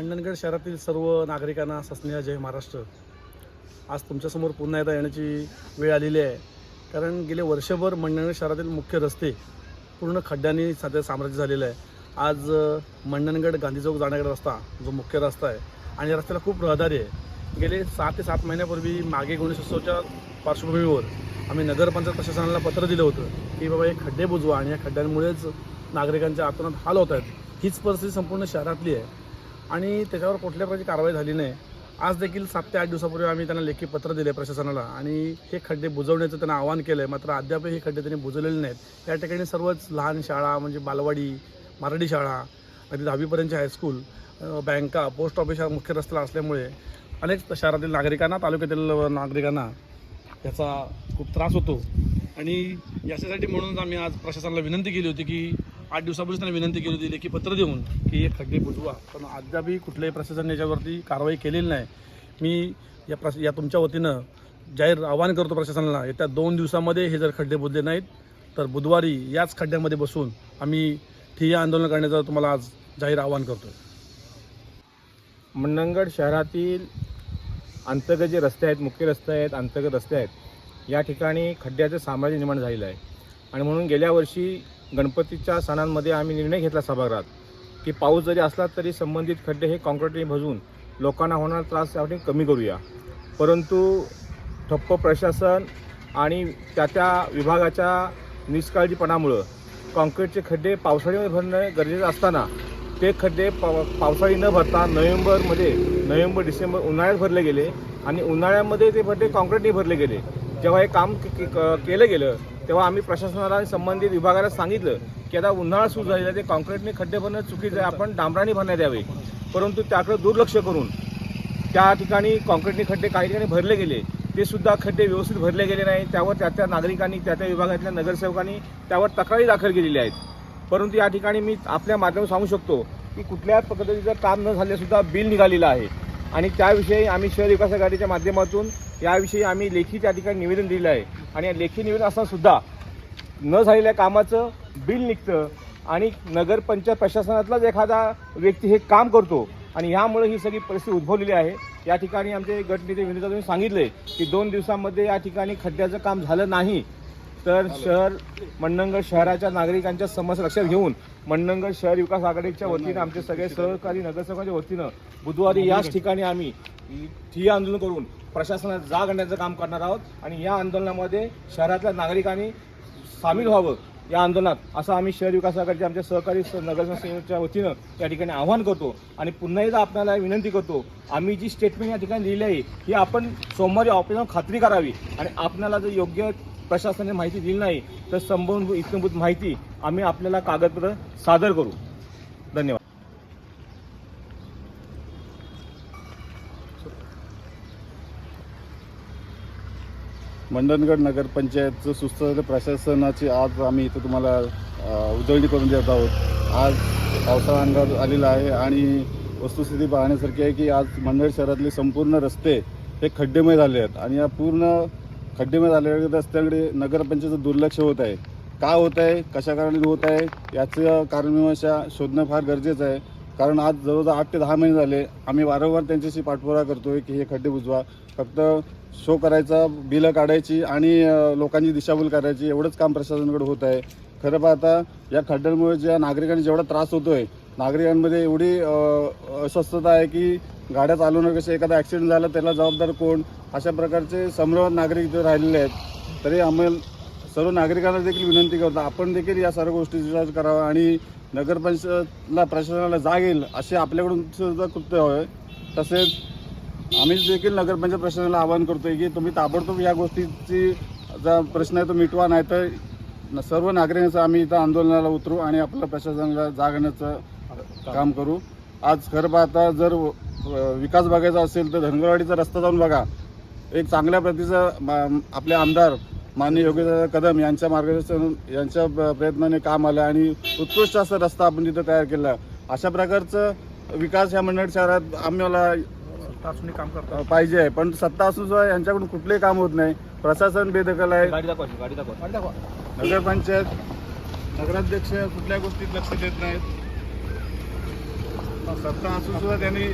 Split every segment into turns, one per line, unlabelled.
मंडणगड शहरातील सर्व नागरिकांना सस्नेह जय महाराष्ट्र. आज तुमच्यासमोर पुन्हा एकदा येण्याची वेळ आलेली आहे. कारण गेले वर्षभर मंडणगड शहरातील मुख्य रस्ते पूर्ण खड्ड्यांनी सध्या साम्राज्य झालेलं आहे. आज मंडणगड गांधी चौक जाण्याकडे रस्ता जो मुख्य रस्ता आहे आणि या रस्त्याला खूप रहदारी आहे. गेले सहा ते सात महिन्यापूर्वी मागे गणेशोत्सवच्या पार्श्वभूमीवर आम्ही नगरपंचायत प्रशासनाला पत्र दिलं होतं की बाबा हे खड्डे बुजवा आणि या खड्ड्यांमुळेच नागरिकांच्या आतोनात हाल होत आहेत. हीच परिस्थिती संपूर्ण शहरातली आहे. आणि त्याच्यावर कुठल्या प्रकारची कारवाई झाली नाही. आज देखील सात ते आठ दिवसापूर्वी आम्ही त्यांना लेखी पत्र दिले प्रशासनाला. आणि हे खड्डे बुजवण्याचं त्यांना आवाहन केलं आहे मात्र अद्यापही हे खड्डे त्यांनी बुजवलेले नाहीत. या ठिकाणी सर्वच लहान शाळा म्हणजे बालवाडी मराठी शाळा अगदी दहावीपर्यंतचे हायस्कूल बँका पोस्ट ऑफिस हा मुख्य रस्त्याला असल्यामुळे अनेक शहरातील नागरिकांना तालुक्यातील नागरिकांना याचा खूप त्रास होतो. आणि याच्यासाठी म्हणूनच आम्ही आज प्रशासनाला विनंती केली होती की आठ दिवसापूर्वीच त्यांना विनंती केली होती लेखी पत्र देऊन की हे खड्डे बुजवा. पण अद्यापही कुठल्याही प्रशासन याच्यावरती कारवाई केलेली नाही. मी या प्रश या तुमच्या वतीनं जाहीर आवाहन करतो प्रशासनाला येत्या दोन दिवसामध्ये हे जर खड्डे बुजले नाहीत तर बुधवारी याच खड्ड्यामध्ये बसून आम्ही ठिय्या आंदोलन करण्याचं तुम्हाला आज जाहीर आवाहन करतो
मंडणगड शहरातील अंतर्गत जे रस्ते आहेत मुख्य रस्ते आहेत अंतर्गत रस्ते आहेत या ठिकाणी खड्ड्याचं साम्राज्य निर्माण झालेलं आहे. आणि म्हणून गेल्या वर्षी गणपतीच्या सणांमध्ये आम्ही निर्णय घेतला सभागृहात की पाऊस जरी असला तरी संबंधित खड्डे हे कॉन्क्रीटने भजून लोकांना होणारा त्रास यासाठी कमी करूया. परंतु ठप्प प्रशासन आणि त्या त्या विभागाच्या निष्काळजीपणामुळं कॉन्क्रीटचे खड्डे पावसाळीमध्ये भरणं गरजेचं असताना ते खड्डे पाव पावसाळी न भरता नोव्हेंबरमध्ये नोव्हेंबर डिसेंबर उन्हाळ्यात भरले गेले आणि उन्हाळ्यामध्ये ते खड्डे कॉन्क्रीटने भरले गेले. जेव्हा हे काम के- क- केलं गेलं तेव्हा आम्ही प्रशासनाला आणि संबंधित विभागाला सांगितलं की आता उन्हाळा सुरू झालेला ते कॉन्क्रीटने खड्डे भरणं चुकीचं आहे आपण डांबराने भरण्यात यावे. परंतु त्याकडे दुर्लक्ष करून त्या ठिकाणी कॉन्क्रीटने खड्डे काही ठिकाणी भरले गेले ते सुद्धा खड्डे व्यवस्थित भरले गेले नाही. त्यावर त्या त्या नागरिकांनी त्या त्या विभागातल्या नगरसेवकांनी त्यावर तक्रारी दाखल केलेल्या आहेत. परंतु या ठिकाणी मी आपल्या माध्यमातून सांगू शकतो की कुठल्याच पद्धतीचं काम न झाल्यासुद्धा बिल निघालेलं आहे. आणि त्याविषयी आम्ही शहर विकास आघाडीच्या माध्यमातून याविषयी आम्ही लेखी त्या ठिकाणी निवेदन दिलेलं आहे. आणि या लेखी निवेदन असताना सुद्धा न झालेल्या कामाचं बिल निघतं आणि नगरपंचायत प्रशासनातलाच एखादा व्यक्ती हे काम करतो आणि ह्यामुळे ही सगळी परिस्थिती उद्भवलेली आहे. या ठिकाणी आमचे गटनेते विनितांनी सांगितले की दोन दिवसामध्ये या ठिकाणी खड्ड्याचं काम झालं नाही. तर शहर मंडणगड शहराच्या नागरिकांच्या समस्या लक्षात घेऊन मंडणगड शहर विकास आघाडीच्या वतीनं आमचे सगळे सहकारी नगरसेवकांच्या वतीनं बुधवारी याच ठिकाणी आम्ही ठिय्या आंदोलन करून प्रशासनात जाग आणण्याचं काम करणार आहोत आणि या आंदोलनामध्ये शहरातल्या नागरिकांनी सामील व्हावं या आंदोलनात. असं आम्ही शहर विकास आघाडीच्या आमच्या सहकारी स- वतीनं या ठिकाणी आव्हान करतो आणि पुन्हा एकदा आपल्याला विनंती करतो आम्ही जी स्टेटमेंट या ठिकाणी लिहिली आहे ही आपण सोमवारी ऑफिसवर खात्री करावी. आणि आपल्याला जर योग्य प्रशासनाने माहिती दिली नाही तर संबंधित इत्यंभूत माहिती आम्ही आपल्याला कागदपत्र सादर करू धन्यवाद
मंडणगड नगरपंचायतचं सुस्त प्रशासनाची आज आम्ही इथं तुम्हाला उजळणी करून देत आहोत. आज पावसाळा अंदाज आलेला आहे आणि वस्तुस्थिती पाहण्यासारखी आहे की आज मंडळ शहरातले संपूर्ण रस्ते हे खड्डेमय झाले आहेत आणि या पूर्ण खड्डेमय झालेल्या रस्त्याकडे नगरपंचायतचं दुर्लक्ष होत आहे. का होत आहे? कशा कारणाने होत आहे? याचं कारणमीमांसा शोधणं फार गरजेचं आहे. कारण आज जवळजवळ आठ ते दहा महिने झाले आम्ही वारंवार त्यांच्याशी पाठपुरा करतोय की हे खड्डे बुजवा. फक्त शो करायचा बिलं काढायची आणि लोकांची दिशाभूल करायची एवढंच काम प्रशासनाकडे होत आहे. खरं पाहता या खड्ड्यांमुळे ज्या नागरिकांना जेवढा त्रास होतोय नागरिकांमध्ये एवढी अस्वस्थता आहे की गाड्या चालवणं कसे एखादा ॲक्सिडेंट झाला त्याला जबाबदार कोण? अशा प्रकारचे संभ्रमात नागरिक इथे राहिलेले आहेत. तरी आम्हाला सर्व नागरिकांना देखील विनंती करतो. आपण देखील या सर्व गोष्टी विचार करावा आणि नगरपंचायतला प्रशासनाला जाग येईल असे आपल्याकडून सुद्धा कृत्य होय. तसेच आम्ही देखील नगरपंचायत प्रशासनाला आवाहन करतोय की तुम्ही ताबडतोब या गोष्टीची जा प्रश्न आहे तो मिटवा नाही तर सर्व नागरिकांचं आम्ही इथं आंदोलनाला उतरू आणि आपलं प्रशासनाला जागण्याचं काम करू. आज खरं पाहता जर विकास बघायचा असेल तर धनगरवाडीचा रस्ता जाऊन बघा. एक चांगल्या प्रतीचा मा- आपले आमदार माननीय योगेश कदम यांच्या मार्गदर्शन यांच्या प्रयत्नाने काम आलं आणि उत्कृष्ट असा रस्ता आपण तिथं तयार केला. अशा प्रकारचं विकास ह्या मंडळ शहरात आम्हाला
काम
पाहिजे आहे. पण सत्ता असून सुद्धा यांच्याकडून कुठलेही काम होत नाही. प्रशासन बेदखल आहे. नगरपंचायत नगराध्यक्ष कुठल्या गोष्टीत लक्ष देत नाहीत. सत्ता असून सुद्धा त्यांनी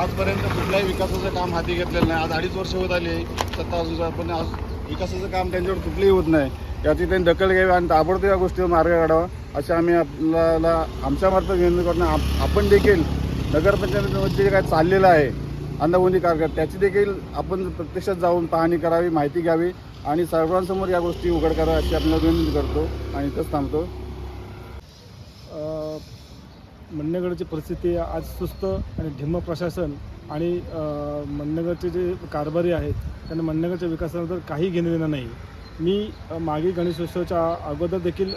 आजपर्यंत कुठल्याही विकासाचं काम हाती घेतलेलं नाही. आज अडीच वर्ष होत आली सत्ता असून सुद्धा पण आज विकासाचं काम त्यांच्यावर कुठलंही होत नाही. याची त्यांनी दखल घ्यावी आणि ताबडतोब या गोष्टीवर मार्ग काढावा असे आम्ही आपल्याला आमच्यामार्फत विनंती करतो. आप- आपण देखील नगरपंचायतीमध्ये जे काय चाललेलं आहे अंदाबंदी कारभार त्याची देखील आपण प्रत्यक्षात जाऊन पाहणी करावी माहिती घ्यावी आणि सर्वांसमोर या गोष्टी उघड कराव्या अशी आपल्याला विनंती करतो आणि इथंच थांबतो.
अ, मंडणगडची परिस्थिती आज सुस्त आणि ढिम्म प्रशासन आणि मननगरचे जे कारभारी आहेत त्यांना मननगरच्या विकासानंतर काही घेणं देणं नाही. मी मागील मागे गणेशोत्सवाच्या अगोदर देखील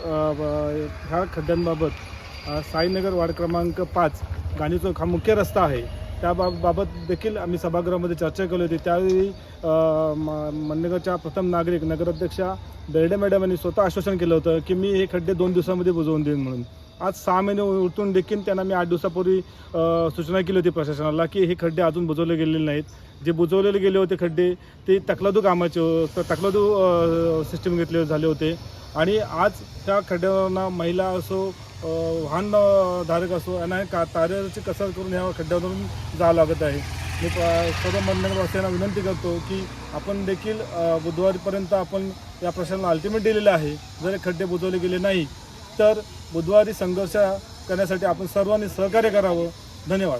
ह्या खड्ड्यांबाबत साईनगर वार्ड क्रमांक पाच गांधी चौक हा मुख्य रस्ता आहे. त्या बाब बाबत देखील आम्ही सभागृहामध्ये चर्चा केली होती. त्यावेळी मननगरच्या म- प्रथम नागरिक नगराध्यक्षा बेर्डे मॅडम यांनी स्वतः आश्वासन केलं होतं की मी हे खड्डे दोन दिवसामध्ये बुजवून देईन म्हणून. आज सहा महिने उलटून देखील त्यांना मी आठ दिवसापूर्वी सूचना केली होती प्रशासनाला की हे खड्डे अजून बुजवले गेलेले नाहीत. जे बुजवलेले गेले होते खड्डे ते तकलादू कामाचे हो, तकलादू सिस्टीम घेतले झाले होते. आणि आज त्या खड्ड्यांना महिला असो वाहन धारक असो यांना का तारेची कसर करून ह्या खड्ड्यावरून जावं लागत आहे. मी सर्व मंडळवासियांना विनंती करतो की आपण देखील बुधवारपर्यंत बुधवारीपर्यंत आपण या प्रश्नाला अल्टिमेट दिलेलं आहे. जर खड्डे बुजवले गेले नाही तर बुधवारी संघर्ष करण्यासाठी आपण सर्वांनी सहकार्य करावं. धन्यवाद.